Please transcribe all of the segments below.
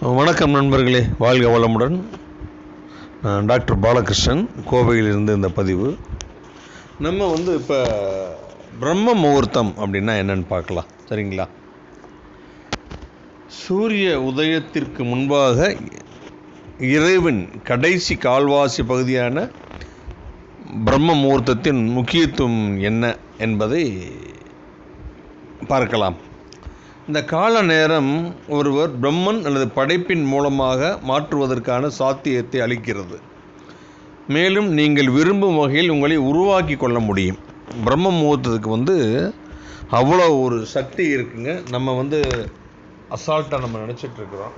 வணக்கம் நண்பர்களே வாழ்க வளமுடன். நான் டாக்டர் பாலகிருஷ்ணன் கோவையிலிருந்து இந்த பதிவு. நம்ம வந்து இப்போ பிரம்ம முகூர்த்தம் அப்படின்னா என்னன்னு பார்க்கலாம். சரிங்களா? சூரிய உதயத்திற்கு முன்பாக இறைவன் கடைசி கால்வாசி பகுதியான பிரம்ம முகூர்த்தத்தின் முக்கியத்துவம் என்ன என்பதை பார்க்கலாம். இந்த கால நேரம் ஒருவர் பிரம்மன் அல்லது படைப்பின் மூலமாக மாற்றுவதற்கான சாத்தியத்தை அளிக்கிறது. மேலும் நீங்கள் விரும்பும் வகையில் உங்களை உருவாக்கி கொள்ள முடியும். பிரம்ம முகூர்த்தத்துக்கு வந்து அவ்வளோ ஒரு சக்தி இருக்குங்க. நம்ம வந்து அசால்ட்டாக நம்ம நினச்சிட்டு இருக்கிறோம்.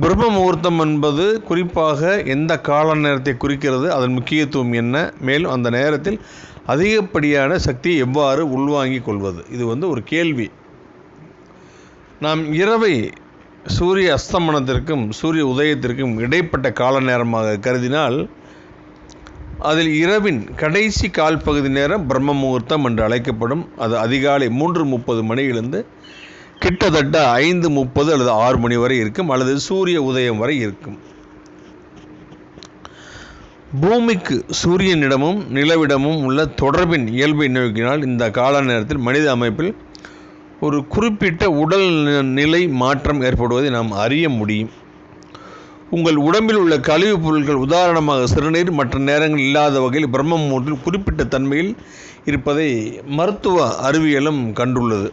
பிரம்ம முகூர்த்தம் என்பது குறிப்பாக எந்த கால நேரத்தை குறிக்கிறது அதன் முக்கியத்துவம் என்ன? மேலும் அந்த நேரத்தில் அதிகப்படியான சக்தியை எவ்வாறு உள்வாங்கிக் கொள்வது? இது வந்து ஒரு கேள்வி. நாம் இரவை சூரிய அஸ்தமனத்திற்கும் சூரிய உதயத்திற்கும் இடைப்பட்ட கால நேரமாக கருதினால் அதில் இரவின் கடைசி கால் பகுதி நேரம் பிரம்ம முகூர்த்தம் என்று அழைக்கப்படும். அது அதிகாலை மூன்று முப்பது மணியிலிருந்து கிட்டத்தட்ட ஐந்து முப்பது அல்லது ஆறு மணி வரை இருக்கும் அல்லது சூரிய உதயம் வரை இருக்கும். பூமிக்கு சூரியனிடமும் நிலவிடமும் உள்ள தொடர்பின் இயல்பை நோக்கினால் இந்த கால நேரத்தில் மனித அமைப்பில் ஒரு குறிப்பிட்ட உடல் நிலை மாற்றம் ஏற்படுவதை நாம் அறிய முடியும். உங்கள் உடம்பில் உள்ள கழிவுப் பொருட்கள் உதாரணமாக சிறுநீர் மற்ற நேரங்கள் இல்லாத வகையில் பிரம்ம மூன்றில் குறிப்பிட்ட தன்மையில் இருப்பதை மருத்துவ அறிவியலும் கண்டுள்ளது.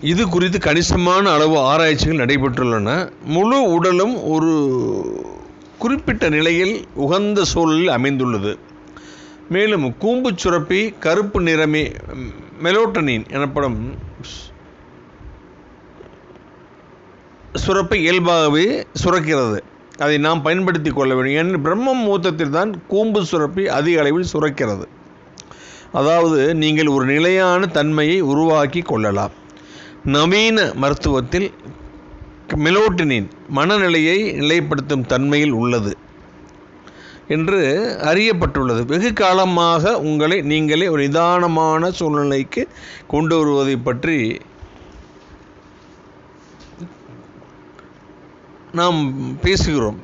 இது குறித்து கணிசமான அளவு ஆராய்ச்சிகள் நடைபெற்றுள்ளன. முழு உடலும் ஒரு குறிப்பிட்ட நிலையில் உகந்த சூழலில் அமைந்துள்ளது. மேலும் கூம்பு சுரப்பி கருப்பு நிறமே மெலோட்டனின் எனப்படும் சுரப்பை இயல்பாகவே சுரக்கிறது. அதை நாம் பயன்படுத்தி கொள்ள வேண்டும். ஏன்? பிரம்ம மூத்தத்தில் தான் கூம்பு சுரப்பி அதிக அளவில் சுரக்கிறது. அதாவது நீங்கள் ஒரு நிலையான தன்மையை உருவாக்கி கொள்ளலாம். நவீன மருத்துவத்தில் மெலோட்டினின் மனநிலையை நிலைப்படுத்தும் தன்மையில் உள்ளது என்று அறியப்பட்டுள்ளது. வெகு காலமாக உங்களை நீங்களே ஒரு நிதானமான சூழ்நிலைக்கு கொண்டு வருவதை பற்றி நாம் பேசுகிறோம்.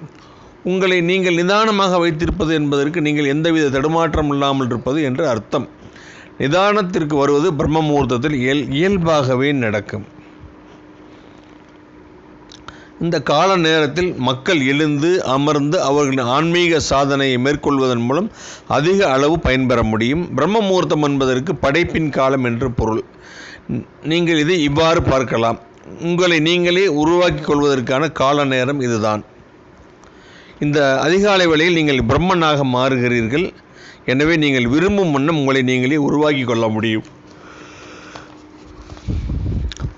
உங்களை நீங்கள் நிதானமாக வைத்திருப்பது என்பதற்கு நீங்கள் எந்தவித தடுமாற்றம் இல்லாமல் இருப்பது என்று அர்த்தம். நிதானத்திற்கு வருவது பிரம்ம முகூர்த்தத்தில் இயல் இயல்பாகவே நடக்கும். இந்த கால நேரத்தில் மக்கள் எழுந்து அமர்ந்து அவர்களின் ஆன்மீக சாதனையை மேற்கொள்வதன் மூலம் அதிக அளவு பயன்பெற முடியும். பிரம்ம முகூர்த்தம் என்பதற்கு படைப்பின் காலம் என்று பொருள். நீங்கள் இதை இவ்வாறு பார்க்கலாம். உங்களை நீங்களே உருவாக்கி கொள்வதற்கான கால நேரம் இதுதான். இந்த அதிகாலை வேளையில் நீங்கள் பிரம்மனாக மாறுகிறீர்கள். எனவே நீங்கள் விரும்பும் வண்ணம் உங்களை நீங்களே உருவாக்கி கொள்ள முடியும்.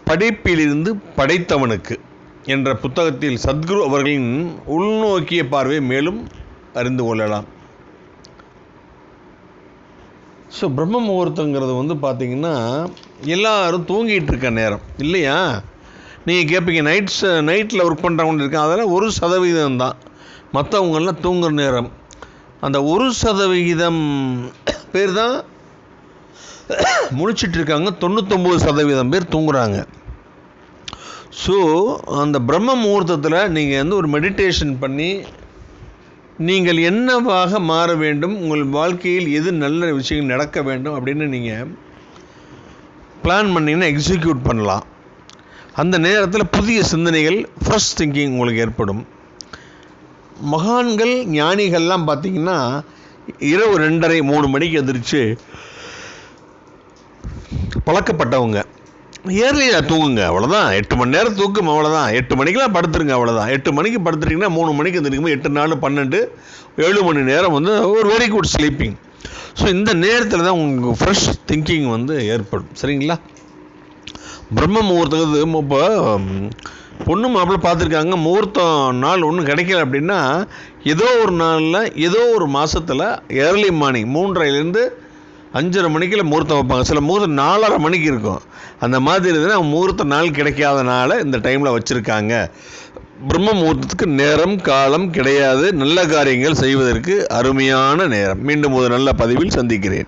படைப்பிலிருந்து படைத்தவனுக்கு என்ற புத்தகத்தில் சத்குரு அவர்களின் உள்நோக்கிய பார்வை மேலும் அறிந்து கொள்ளலாம். ஸோ பிரம்ம முகூர்த்தங்கிறது வந்து பார்த்திங்கன்னா எல்லாரும் தூங்கிட்டு இருக்க நேரம். இல்லையா? நீங்கள் கேட்பீங்க நைட்ஸ் நைட்டில் ஒர்க் பண்ணுறவங்க இருக்காங்க அதெல்லாம் ஒரு சதவீதம் தான் மற்றவங்கெல்லாம் தூங்குற நேரம். அந்த ஒரு சதவிகிதம் பேர் தான் முழிச்சிட்டு இருக்காங்க தொண்ணூத்தொம்பது சதவீதம் பேர் தூங்குறாங்க. ஸோ அந்த பிரம்ம முகூர்த்தத்தில் நீங்கள் வந்து ஒரு மெடிடேஷன் பண்ணி நீங்கள் என்னவாக மாற வேண்டும் உங்கள் வாழ்க்கையில் எது நல்ல விஷயங்கள் நடக்க வேண்டும் அப்படின்னு நீங்கள் பிளான் பண்ணிங்கன்னா எக்ஸிக்யூட் பண்ணலாம். அந்த நேரத்தில் புதிய சிந்தனைகள் ஃப்ரெஷ் திங்கிங் உங்களுக்கு ஏற்படும். மகான்கள் ஞானிகள்லாம் பார்த்திங்கன்னா இரவு ரெண்டரை மூணு மணிக்கு எந்திரிச்சு பழக்கப்பட்டவங்க. ஏர்லியாக தூங்குங்க அவ்வளோதான் எட்டு மணி நேரம் தூக்கம் அவ்வளோதான் எட்டு மணிக்கெலாம் படுத்துருங்க அவ்வளோதான் எட்டு மணிக்கு படுத்துட்டிங்கன்னா மூணு மணிக்கு எந்திரிக்கும் எட்டு நாலு பன்னெண்டு ஏழு மணி நேரம் வந்து ஒரு வெரி குட் ஸ்லீப்பிங் ஸோ இந்த நேரத்தில் தான் உங்களுக்கு ஃப்ரெஷ் திங்கிங் வந்து ஏற்படும். சரிங்களா? பிரம்ம முகூர்த்தத்துக்கு இப்போ பொண்ணு மாப்பிள்ளை பார்த்துருக்காங்க. முகூர்த்தம் நாள் ஒன்றும் கிடைக்கல அப்படின்னா ஏதோ ஒரு நாளில் ஏதோ ஒரு மாதத்தில் ஏர்லி மார்னிங் மூன்றரைலேருந்து அஞ்சரை மணிக்குள்ள முகூர்த்தம் வைப்பாங்க. சில முகூர்த்தம் நாலரை மணிக்கு இருக்கும். அந்த மாதிரி இருந்ததுன்னா முகூர்த்த நாள் கிடைக்காதனால இந்த டைமில் வச்சுருக்காங்க. பிரம்ம முகூர்த்தத்துக்கு நேரம் காலம் கிடையாது. நல்ல காரியங்கள் செய்வதற்கு அருமையான நேரம். மீண்டும் ஒரு நல்ல பதிவில் சந்திக்கிறேன்.